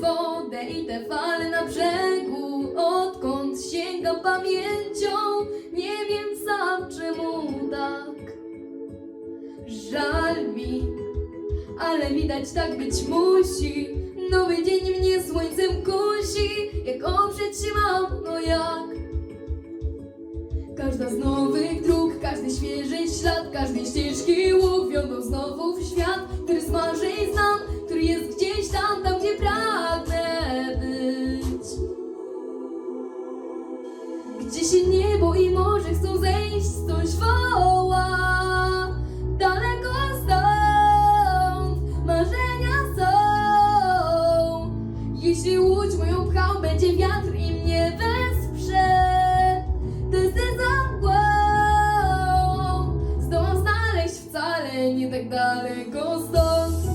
wodę i te fale na brzegu. Odkąd sięgam pamięcią Nie wiem sam czemu tak. Żal mi, ale widać tak być musi. Nowy dzień mnie słońcem kusi. Jak oprzeć się mam, no jak? Każda z nowych dróg, każdy świeży ślad, każdej ścieżki łuk wiodą znowu w świat, który z Gdzie się niebo i morze chcą zejść, coś woła. Daleko stąd marzenia są. Jeśli łódź moją pchał, będzie wiatr i mnie wesprze. Ty za mgłą Zdołam znaleźć wcale nie tak daleko stąd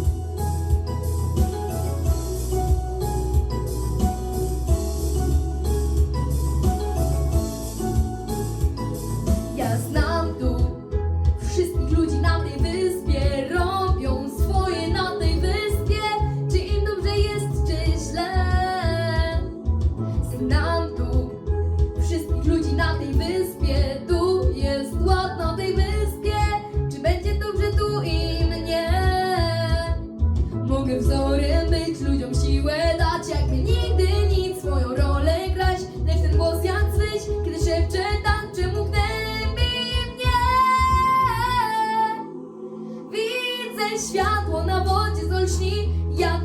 Wszystkich ludzi na tej wyspie. Tu jest ład na tej wyspie. Czy będzie dobrze tu i mnie? Mogę wzorem być, ludziom siłę dać, jakby nigdy nic swoją rolę grać. Lecz ten głos jak słyś, kiedy szepcze tak, czemu gnębi mnie? Widzę światło na wodzie, zolśni jak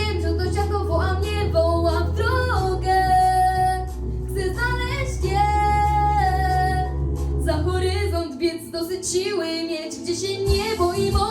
wiem, że ktoś jako woła mnie, woła w drogę. Chcę znaleźć je Za horyzont biec, dosyć siły mieć, gdzie się niebo i morze